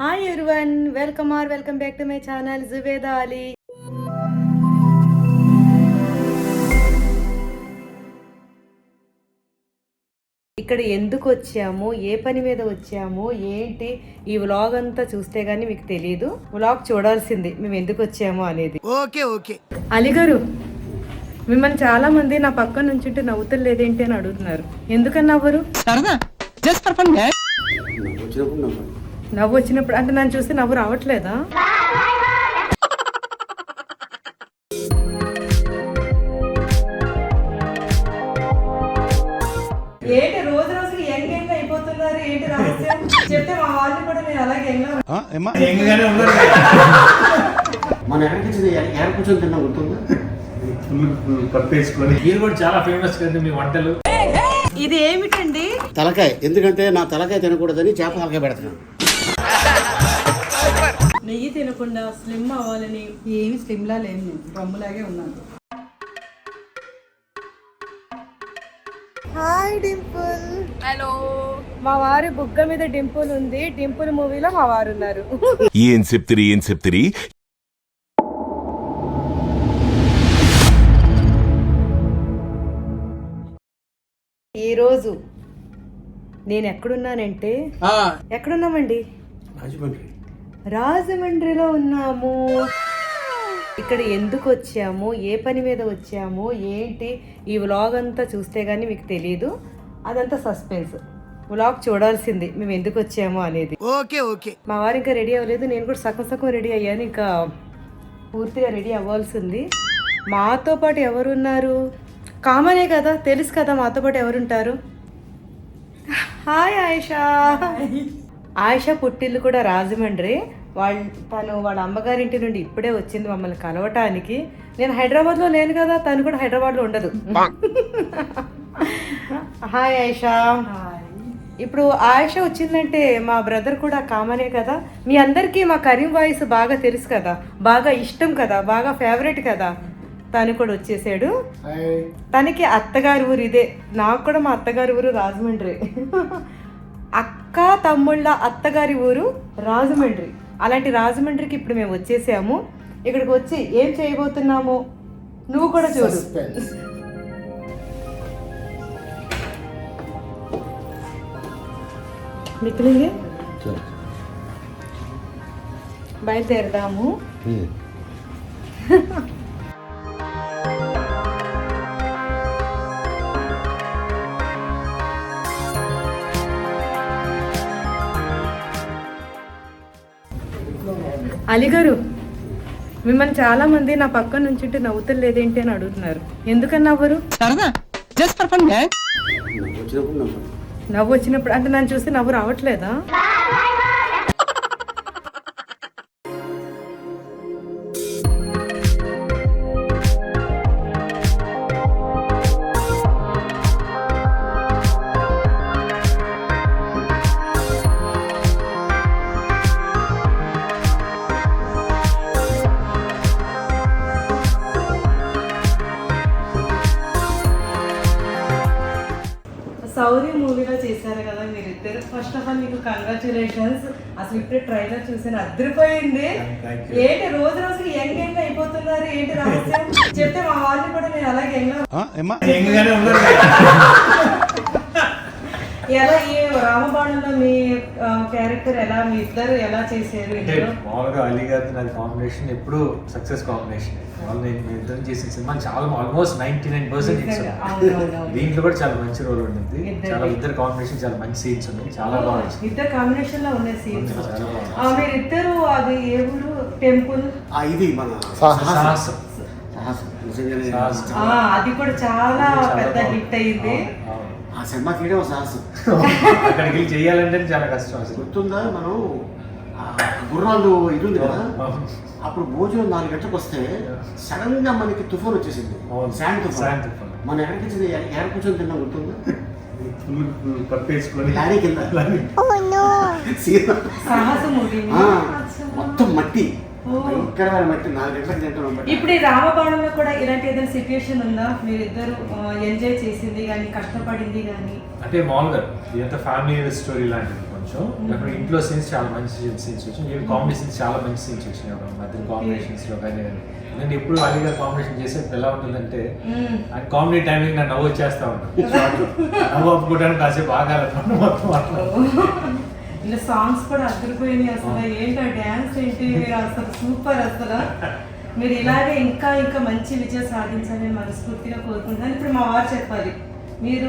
Hi everyone welcome are welcome back to my channel Zubeda Ali ఇక్కడ ఎందుకు వచ్చాము? ఏ పని మీద వచ్చాము? ఏంటి? ఈ వ్లాగ్ అంతా చూస్తే గానీ మీకు తెలియదు వ్లాగ్ చూడాల్సింది మేము ఎందుకు వచ్చాము అనేది. ఓకే ఓకే అలీ గారు మిమ్మల్ని చాలా మంది నా పక్కన నుంచుంటే నవ్వుతలు లేదేంటి అని అడుగుతున్నారు. ఎందుకని నవ్వరు. నవ్వు వచ్చినప్పుడు అంటే నన్ను చూస్తే నవ్వు రావట్లేదా? ఏంటి రోజు రోజుకి యంగ్ యంగ్ అయిపోతున్నారు? ఏంటి రహస్యం? చెప్తే మా వాళ్ళు కూడా నేను అలాగే మన ఎక్కడికి ఎక్కడ కూర్చొని తిన్నా గుర్తుందా? కప్పేసుకొని. మీరు కూడా చాలా ఫేమస్ కదా మీ వంటలు. ఇది ఏమిటండి? తలకాయ. ఎందుకంటే నా తలకాయ తినకూడదని చేప తలకాయ పెడుతున్నాను. తినకుండా స్లిమ్ అవ్వాలని ఏమి స్లిమ్ లా లేను నేను రమ్ములాగే ఉన్నాను. హాయ్ డింపుల్. హలో. మా వారి బుగ్గ మీద డింపుల్ ఉంది. డింపుల్ మూవీలో మా వారు ఉన్నారు. ఏం చెప్తిరి ఏం చెప్తిరి ఈరోజు నేను ఎక్కడున్నానంటే ఎక్కడున్నామండి? రాజమండ్రి. రాజమండ్రిలో ఉన్నాము. ఇక్కడ ఎందుకు వచ్చాము? ఏ పని మీద వచ్చాము? ఏంటి? ఈ వ్లాగ్ అంతా చూస్తే గానీ మీకు తెలియదు అదంతా సస్పెన్స్ వ్లాగ్ చూడాల్సింది. మేము ఎందుకు వచ్చాము అనేది. Okay okay. మా వారు ఇంకా రెడీ అవ్వలేదు. నేను కూడా సగం సగం రెడీ అయ్యాను. ఇంకా పూర్తిగా రెడీ అవ్వాల్సింది. మాతో పాటు ఎవరున్నారు? కామనే కదా తెలుసు కదా మాతో పాటు ఎవరుంటారు? హాయ్ ఆయిషా. ఆయిషా పుట్టిల్లు కూడా రాజమండ్రి. వాళ్ళు తను వాళ్ళ అమ్మగారింటి నుండి ఇప్పుడే వచ్చింది మమ్మల్ని కలవటానికి. నేను హైదరాబాద్లో లేను కదా తను కూడా హైదరాబాద్లో ఉండదు. హాయ్ ఆయిషా. ఇప్పుడు ఆయుష వచ్చిందంటే మా బ్రదర్ కూడా కామనే కదా. మీ అందరికీ మా కరీం వాయిస్ బాగా తెలుసు కదా. బాగా ఇష్టం కదా బాగా ఫేవరెట్ కదా. తను కూడా వచ్చేసాడు. తనకి అత్తగారి ఊరు ఇదే. నాకు కూడా మా అత్తగారి ఊరు రాజమండ్రి. అక్క తమ్ముళ్ళ అత్తగారి ఊరు రాజమండ్రి. అలాంటి రాజమండ్రికి ఇప్పుడు మేము వచ్చేసాము. ఇక్కడికి వచ్చి ఏం చేయబోతున్నాము? నువ్వు కూడా చూడు. మిగిలింది బయలుదేరదాము. అలీ గారు మిమ్మల్ని చాలా మంది నా పక్కన నుంచుంటే నవ్వుతలు లేదేంటి అని అడుగుతున్నారు. ఎందుకని నవ్వరు. నవ్వు వచ్చినప్పుడు అంటే నన్ను చూస్తే నవ్వు రావట్లేదా? ఫస్ట్ ఆఫ్ ఆల్ మీకు కంగ్రాచులేషన్స్ అసలు ఇప్పుడే ట్రైలర్ చూసాను అద్దరిపోయింది ఏంటి రోజు రోజుకి యంగ్ యంగ్ అయిపోతున్నారు ఏంటి రహస్యం? చెప్తే మా వాళ్ళు కూడా నేను అలాగే యంగ్ ఎలా ఈ రామబాణంలో మీ క్యారెక్టర్ ఎలా మీ ఇద్దరు ఎలా చేశారు? మామూలుగా అలీ గారి నాది కాంబినేషన్ ఎప్పుడు సక్సెస్ కాంబినేషన్ వాళ్ళు నేను మీ ఇద్దరం చేసిన సినిమా చాలా ఆల్మోస్ట్ నైన్టీ నైన్ పర్సెంట్. దీంట్లో కూడా చాలా మంచి రోల్ ఉండింది. చాలా ఇద్దరు కాంబినేషన్ చాలా మంచి సీన్స్ ఉన్నాయి. చాలా బాగా వచ్చింది ఇద్దరు కాంబినేషన్లో ఉన్నాయి సీన్స్ బాగుంది. మీరిద్దరు అది ఏ ఊరు? టెంపుల్? ఆ, ఇది మన సాహసం. అది కూడా చాలా పెద్ద బాగుంది. హిట్ అయింది సినిమా తీయడం ఒక సాహసం. అక్కడికి వెళ్ళి చేయాలంటే చాలా కష్టం అసలు. గుర్తుందా? మనం ఆ గుర్రాలు ఇది ఉంది కదా. అప్పుడు భోజనం నాలుగు గంటలకు వస్తే సడన్గా మనకి తుఫాన్ వచ్చేసింది. శాండ్ తుఫాన్. శాండ్ తుఫాన్. మనం ఎక్కడికి ఎక్కడ కూర్చొని తిన్నా గుర్తుందా? కప్పేసుకొని లారీ. కింద ఆ, మొత్తం మట్టి. భయంకరమైన మట్టి నాలుగు గంటలకు తింటున్నాం బట్టి. ఇప్పుడు ఈ రామబాణంలో కూడా ఇలాంటి ఏదైనా సిచ్యుయేషన్ ఉందా? మీరిద్దరు ఎంజాయ్ చేసింది కానీ కష్టపడింది కానీ? అంటే మామూలుగా ఇదంతా ఫ్యామిలీ స్టోరీ లాంటిది కొంచెం. అక్కడ ఇంట్లో సీన్స్ చాలా మంచి సీన్స్ వచ్చాయి ఈవెన్ కామెడీ సీన్స్ చాలా మంచి సీన్స్ వచ్చినాయి మధ్య కాంబినేషన్స్లో కానీ నేను ఎప్పుడు అడిగా కాంబినేషన్ చేసే ఎలా ఉంటుందంటే అండ్ కామెడీ టైమింగ్ నా నవ్వు వచ్చేస్తా ఉంటాను. నవ్వు ఒప్పుకోవడానికి కాసేపు ఆగాలన్నమాట మొత్తం అట్లా. ఇలా సాంగ్స్ కూడా అదిరిపోయినాయి అసలు. ఏంటో డ్యాన్స్ ఏంటి? మీరు అసలు సూపర్ అసలు. మీరు ఇలాగే ఇంకా ఇంకా మంచి విజయం సాధించాలని మనస్ఫూర్తిగా కోరుకుంటున్నాను. ఇప్పుడు మా వారు చెప్పాలి. మీరు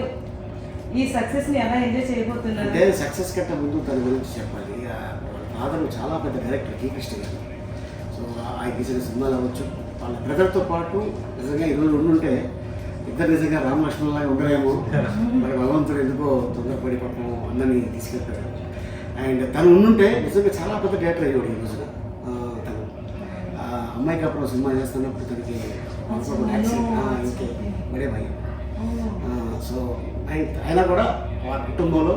ఈ సక్సెస్ని ఎలా ఎంజాయ్ చేయబోతున్నారు? అంటే సక్సెస్ కంటే ముందు తన గురించి చెప్పాలి. ఫాదర్ చాలా పెద్ద డైరెక్టర్ కే కృష్ణ గారు. సో ఆయన తీసిన సినిమాలు అవ్వచ్చు. వాళ్ళ బ్రదర్తో పాటు నిజంగా ఈరోజు ఉండుంటే ఇద్దరు నిజంగా రామలక్ష్మణలాగా ఉండరేమో. మరి భగవంతుడు ఎందుకో తొందరపడి పాపం అందరినీ తీసుకెళ్తారు అండ్ తను ఉండుంటే నిజంగా చాలా పెద్ద డైరెక్టర్ అయ్యాడు ఈ రోజున. తను. ఆ, అమ్మాయికి అప్పుడు సినిమా చేస్తున్నప్పుడు తనకి ఇంకే భయం. సో ఆయన అయినా కూడా ఆ కుటుంబంలో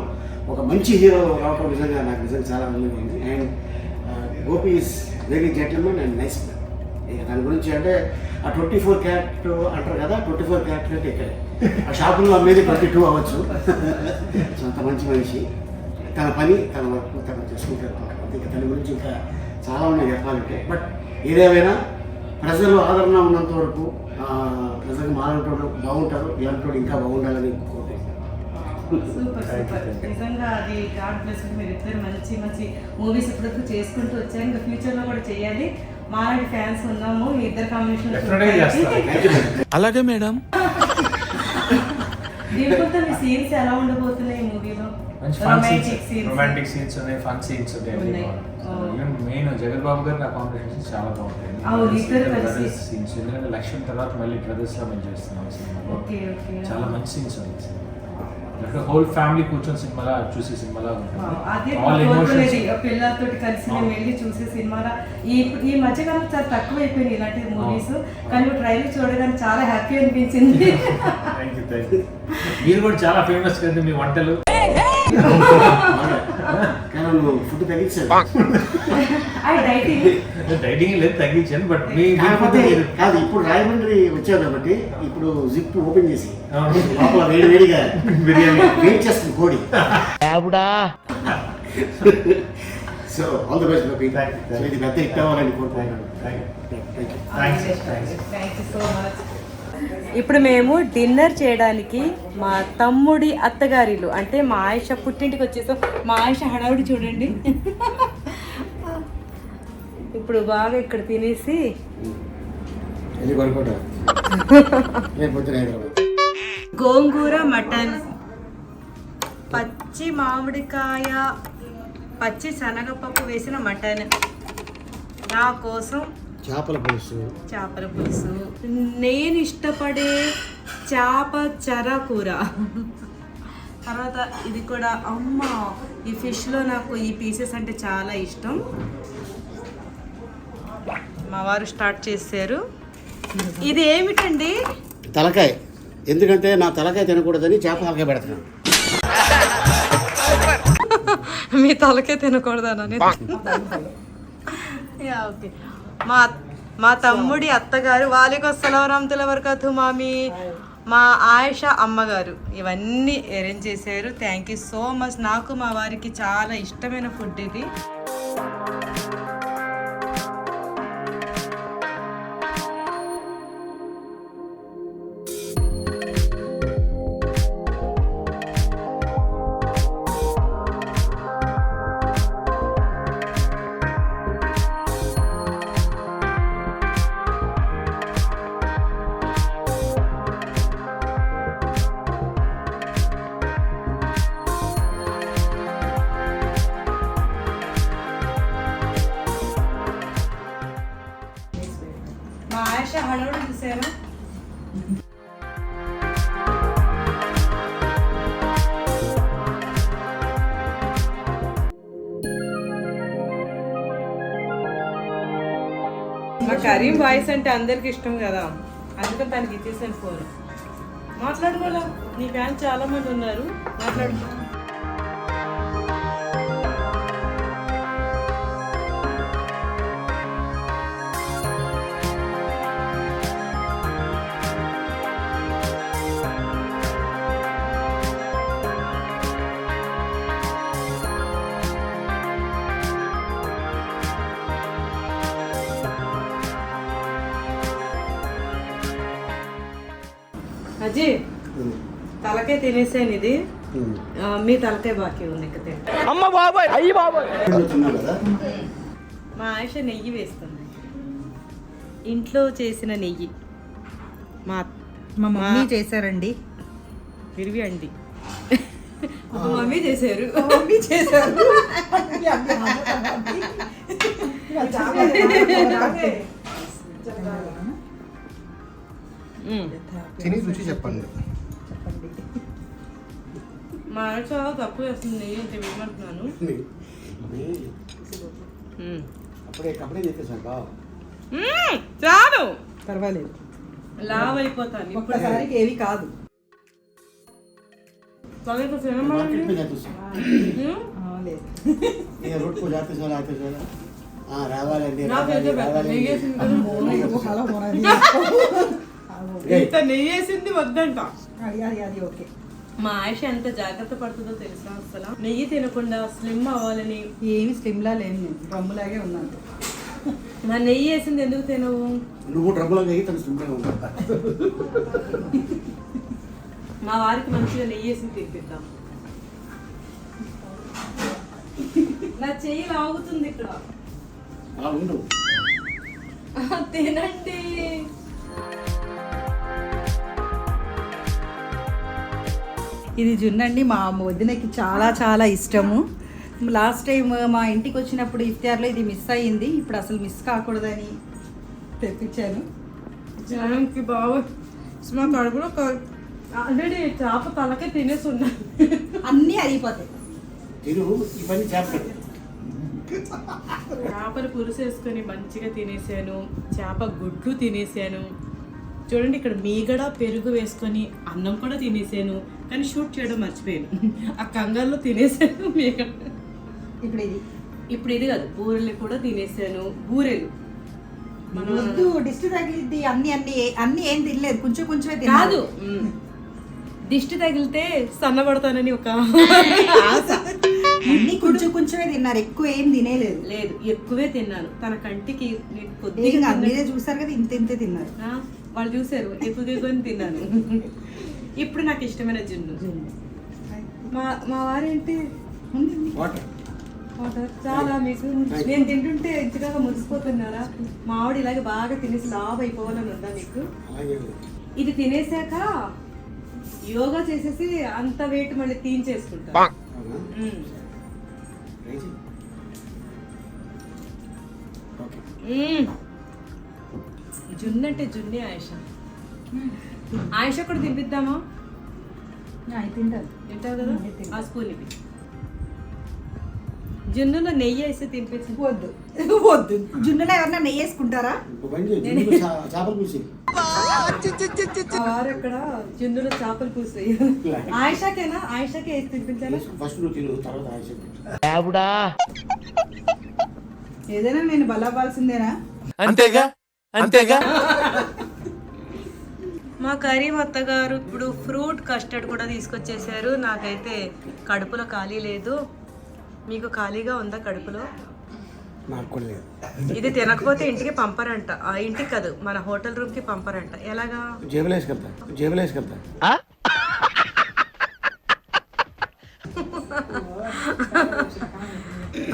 ఒక మంచి హీరో రావటం నిజంగా నాకు నిజంగా చాలా ఆనందంగా ఉంది. And Gopi is very gentlemen and nice man. ఇక దాని గురించి అంటే ఆ ట్వంటీ ఫోర్ క్యారెట్ అంటారు కదా ట్వంటీ ఫోర్ క్యారెట్ అంటే ఇక్కడ. ఆ షాపుల్లో అమ్మేది ట్వంటీ టూ అవ్వచ్చు. సో అంత మంచి మనిషి. తన పని తన వర్క్ తను చేసుకుంటారు ఇంకా తన గురించి ఇంకా చాలా ఉన్నాయి చెప్పాలంటే. బట్ ఏదేమైనా ప్రజలు ఆదరణ ఉన్నంత వరకు ఆ, ప్రజలకు మాలంటోడు బాగుంటారు. ఇలాంటి ఇంకా బాగుండాలని సూపర్ సూపర్. నిజంగా అది గాడ్ బ్లెస్ మీరు ఇద్దరు మంచి మంచి మూవీస్ ఇప్పుడు చేసుకుంటూ వచ్చారు. ఇంకా ఫ్యూచర్లో కూడా చేయాలి. మాలాంటి ఫ్యాన్స్ ఉన్నాము. మీ ఇద్దరు. కాంబినేషన్ అలాగే మేడం దీనికొంత మీ సీన్స్ ఎలా ఉండబోతున్నాయి ఈ మూవీలో మంచి రొమాంటిక్ సీన్స్ ఉన్నాయి ఫన్ సీన్స్ ఉన్నాయి. ఈవెన్ మెయిన్ జగన్ బాబు గారు నా కాంబినేషన్స్ చాలా బాగుంటాయి. సీన్స్ ఎందుకంటే లక్ష్యం తర్వాత మళ్ళీ బ్రదర్స్లో మేము చేస్తున్నాం సినిమాలో. చాలా మంచి సీన్స్ ఉన్నాయి హోల్ ఫ్యామిలీ కూర్చొని సినిమాలా చూసే సినిమాలా పిల్లలతో కలిసి మేము వెళ్ళి చూసే సినిమాల. ఈ ఈ మధ్యకాలం చాలా తక్కువ అయిపోయింది ఇలాంటి మూవీస్ కానీ ట్రైలర్ చూడగానే చాలా హ్యాపీ అనిపించింది. మీరు కూడా చాలా ఫేమస్ కదండి మీ వంటలు. కానీ నువ్వు ఫుడ్ తగ్గించాను డైటింగ్ డైటింగ్ లేదు తగ్గించాను బట్ కాకపోతే కాదు ఇప్పుడు రాయమండ్రి వచ్చావు కాబట్టి ఇప్పుడు జిప్ ఓపెన్ చేసి. లోపల వేడి వేడిగా బిర్యానీ. వెయిట్ చేస్తుంది కోడి. So all the best so ఇది పెద్ద అవ్వాలని కోరుకుంటున్నాను. Thank you thank so much ఇప్పుడు మేము డిన్నర్ చేయడానికి మా తమ్ముడి అత్తగారిలు అంటే మా ఆయుష పుట్టింటికి వచ్చేసాం. మా ఆయుష హడావుడి చూడండి. ఇప్పుడు బాగా ఇక్కడ తినేసి గోంగూర మటన్ పచ్చి మామిడికాయ పచ్చి శనగపప్పు వేసిన మటన్. నా కోసం చేపల పులుసు. చేపల పులుసు. నేను ఇష్టపడే చేప చర కూర. తర్వాత ఇది కూడా అమ్మ ఈ ఫిష్లో నాకు ఈ పీసెస్ అంటే చాలా ఇష్టం. మా వారు స్టార్ట్ చేశారు. ఇది ఏమిటండి? తలకాయ. ఎందుకంటే నా తలకాయ తినకూడదని చేప తలకాయ పెడుతున్నాను. మీ తలకే తినకూడదనని ఓకే. మా మా తమ్ముడి అత్తగారు వాలికొస్తలం రామ్తుల వరకతు మామీ. మా ఆయుష అమ్మగారు. ఇవన్నీ అరేంజ్ చేశారు. థ్యాంక్ యూ సో మచ్ నాకు మా వారికి చాలా ఇష్టమైన ఫుడ్ ఇది. కరీం వాయిస్ అంటే అందరికి ఇష్టం కదా. అందుకని తనకి ఇచ్చేసాను ఫోన్. మాట్లాడుకోలే నీ ఫ్యాన్స్ చాలా మంది ఉన్నారు. మాట్లాడుకో. తలకే తినేసాను ఇది ఆ, మీ తలకే బాకీ ఉంది ఇక తింటా. తిన్నావు కదా? మా ఆయుష నెయ్యి వేస్తుంది. ఇంట్లో చేసిన నెయ్యి. మా మా మమ్మీ చేశారండి. విరివి అండి. మా మమ్మీ చేశారు. మమ్మీ చేశారు. తిని రుచి చెప్పండి. మా ఆయన చాలా తప్పు చేస్తుంది అంటే అప్పుడే కప్పుడే చెప్పేశాను బావ. చాలు. పర్వాలేదు. లావ్ అయిపోతాను ఒక్కసారికి ఏవి కాదు. చదువుకో సినిమా రోడ్ రావాలండి నెయ్యేసింది వద్దంట. అది ఓకే. మా ఆయుష ఎంత జాగ్రత్త పడుతుందో తెలుసా అసలు? నెయ్యి తినకుండా స్లిమ్ అవ్వాలని. ఏమి స్లిమ్లా లేను నేను డ్రమ్ములాగే ఉన్నాను. మా నెయ్యి వేసింది ఎందుకు తినవు? నువ్వు డబ్బులు అయ్యి తను ఉంటా మా వారికి మంచిగా నెయ్యి వేసి తినిపిద్దాం. నా చెయ్యి లాగుతుంది ఇక్కడ. తినండి. ఇది జున్నండి మా వదినకి చాలా చాలా ఇష్టము. లాస్ట్ టైం మా ఇంటికి వచ్చినప్పుడు ఇఫ్తార్లో ఇది మిస్ అయ్యింది. ఇప్పుడు అసలు మిస్ కాకూడదని తెప్పించాను. జనానికి బాగా మా కడుపులో ఆల్రెడీ చేప తలకే తినేసి ఉన్నాను అన్నీ అయిపోతాయి తిను ఈ పని చేస్తాడు చేపలు పులుసు వేసుకొని మంచిగా తినేసాను. చేప గుడ్లు తినేసాను. చూడండి ఇక్కడ మీగడ పెరుగు వేసుకొని అన్నం కూడా తినేసాను. కానీ షూట్ చేయడం మర్చిపోయాను. ఆ కంగారులో తినేసాను మీగడ ఇప్పుడు ఇది. ఇప్పుడు ఇది కాదు బూరెలు కూడా తినేసాను. బూరెలు. మన వద్దు డిస్ట్ తగిలిద్ది అన్ని అన్ని అన్ని ఏం తినలేదు. కొంచెం కొంచెమే కాదు. దిష్టి తగిలితే సన్నబడతానని ఒక ఆశ. అన్ని కొంచెం కొంచెమే తిన్నారు ఎక్కువ ఏం తినేలేదు. లేదు ఎక్కువే తిన్నాను. తన కంటికి కొద్దిగా కాదు మీరే. చూసారు కదా ఇంత ఇంతే తిన్నారు. వాళ్ళు చూసారు ఎక్కువ ఎక్కువ తిన్నాను. ఇప్పుడు నాకు ఇష్టమైన జున్ను. మా మా వారేంటి? వాటర్. వాటర్. చాలా మీకు. నేను తింటుంటే ఇంతగా మురిసిపోతున్నారా? మా ఆవిడ ఇలాగే బాగా తినేసి లావ్ అయిపోవాలని ఉందా మీకు? ఇది తినేసాక యోగా చేసేసి అంత వెయిట్ మళ్ళీ తీయించేసుకుంటా. జున్ను అంటే జున్నే ఆయుష. ఆయుష కూడా తినిపిద్దామా? తింటారు. తింటావు కదా. ఆ స్పూన్ ఇవి జున్నులో నెయ్యి వేసి తినిపించి. వద్దు. వద్దు. జున్నులో ఎవరన్నా నెయ్యి వేసుకుంటారా? అక్కడ జున్నులో చేపలు పూసి ఆయుషకేనా? ఆయుషకే వేసి తినిపించాలా. ఫస్ట్ నువ్వు తర్వాత ఏదైనా నేను బలాబాల్సిందేనా అంతేగా? అంతేగా? మా కరీం అత్తగారు ఇప్పుడు ఫ్రూట్ కస్టర్డ్ కూడా తీసుకొచ్చేసారు. నాకైతే కడుపులో ఖాళీ లేదు. మీకు ఖాళీగా ఉందా కడుపులో? నాకు కూడా లేదు. ఇది తినకపోతే ఇంటికి పంపరంట. ఆ ఇంటికి కాదు మన హోటల్ రూమ్కి పంపరంట. ఎలాగా? జేబులో వేసుకెళ్తా. జేబులో వేసుకెళ్తా.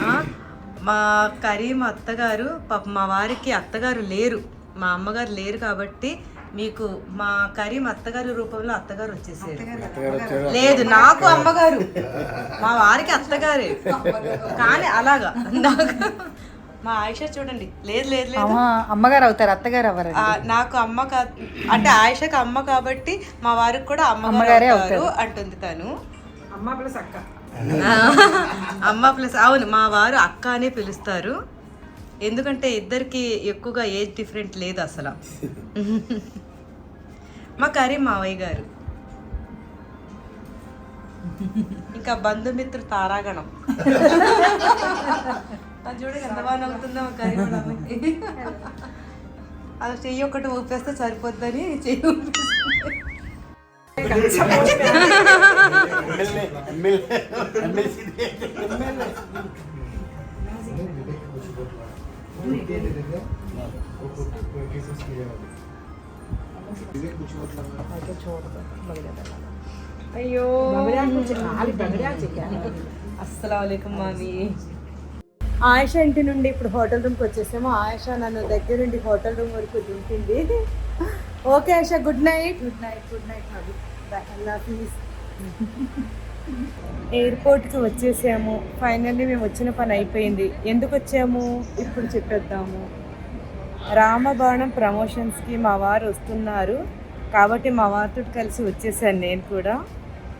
ఆ, మా కరీం అత్తగారు పాప మా వారికి అత్తగారు లేరు. మా అమ్మగారు లేరు కాబట్టి మీకు మా కరీం అత్తగారి రూపంలో అత్తగారు వచ్చేసారు. లేదు నాకు అమ్మగారు. మా వారికి అత్తగారే. కానీ అలాగా. మా ఆయుష చూడండి. లేదు లేదు లేదు. అమ్మగారు అవుతారు అత్తగారు అవ్వరు. నాకు అమ్మ కా అంటే ఆయుషకి అమ్మ కాబట్టి మా వారికి కూడా అమ్మగారే అవుతారు అంటుంది తను. అమ్మ ప్లస్ అక్క. అమ్మ ప్లస్ అవును మా వారు అక్క అనే పిలుస్తారు. ఎందుకంటే ఇద్దరికి ఎక్కువగా ఏజ్ డిఫరెంట్ లేదు అసలు. మా కరీ మావయ్య గారు. ఇంకా బంధుమిత్రు తారాగణం. అది చూడండి ఎంత బాగా నవ్వుతుందో మా కరీ. అది చెయ్యి ఒకటి ఊపేస్తే సరిపోద్దని చెయ్యి అయ్యో. అస్సలం మామి. ఆయుష ఇంటి నుండి ఇప్పుడు హోటల్ రూమ్కి వచ్చేసాము. ఆయుష నన్ను దగ్గర నుండి హోటల్ రూమ్ వరకు దింపింది. Okay Ayusha good night. Good night good night please ఎయిర్పోర్ట్కి వచ్చేసాము. ఫైనల్లీ మేము వచ్చిన పని అయిపోయింది. ఎందుకు వచ్చాము? ఇప్పుడు చెప్పేద్దాము. రామబాణం ప్రమోషన్స్కి మా వారు వస్తున్నారు. కాబట్టి మా వారితో కలిసి వచ్చేసాను నేను కూడా.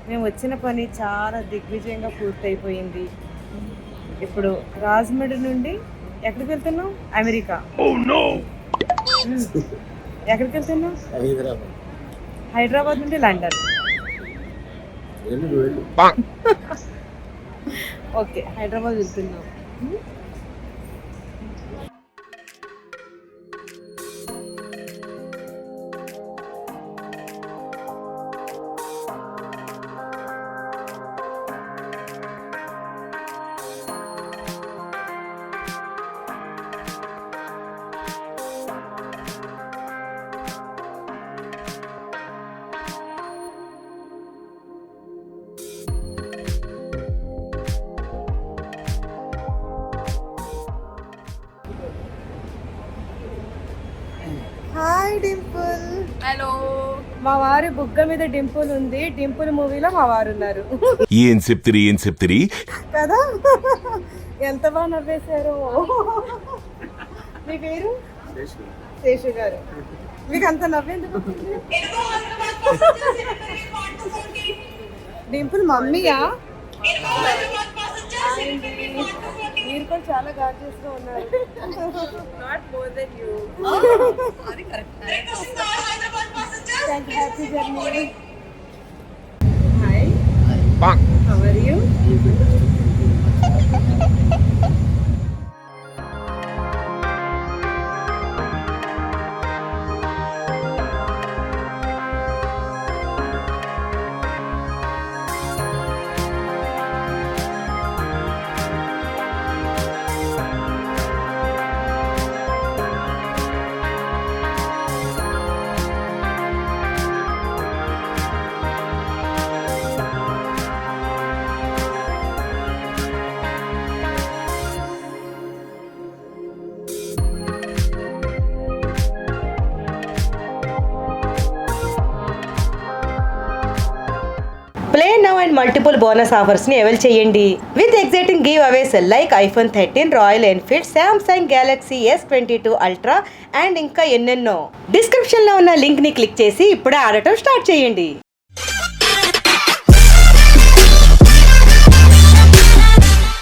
మేము వచ్చిన పని చాలా దిగ్విజయంగా పూర్తయిపోయింది. ఇప్పుడు రాజమండ్రి నుండి ఎక్కడికి వెళ్తున్నాం అమెరికా. మ్మ్. ఎక్కడికి వెళ్తున్నాం హైదరాబాద్. హైదరాబాద్ నుండి లండన్. ఓకే హైదరాబాద్ వెళ్తున్నాం. హాయ్ డింపుల్. హలో. మా వారి బుగ్గ మీద డింపుల్ ఉంది. డింపుల్ మూవీలో మా వారు ఉన్నారు. ఏం చెప్తిరి ఏం చెప్తిరి? కదా? ఎంత బాగా నవ్వేశారు. మీ పేరు? శేషు. గారు. మీకు అంత నవ్వేందుకు? డింపుల్ మమ్మీయా? మీరు కూడా చాలా గార్జియస్గా ఉన్నారు. Not more then you thank happy journey hi how are you multiple bonus ఆఫర్స్ని avail చేయండి. With exciting giveaways like iPhone thirteen Royal Enfield Samsung Galaxy S twenty two Ultra and ఇంకా ఎన్నెన్నో. డిస్క్రిప్షన్లో ఉన్న లింక్ని క్లిక్ చేసి ఇప్పుడే ఆడటం స్టార్ట్ చేయండి.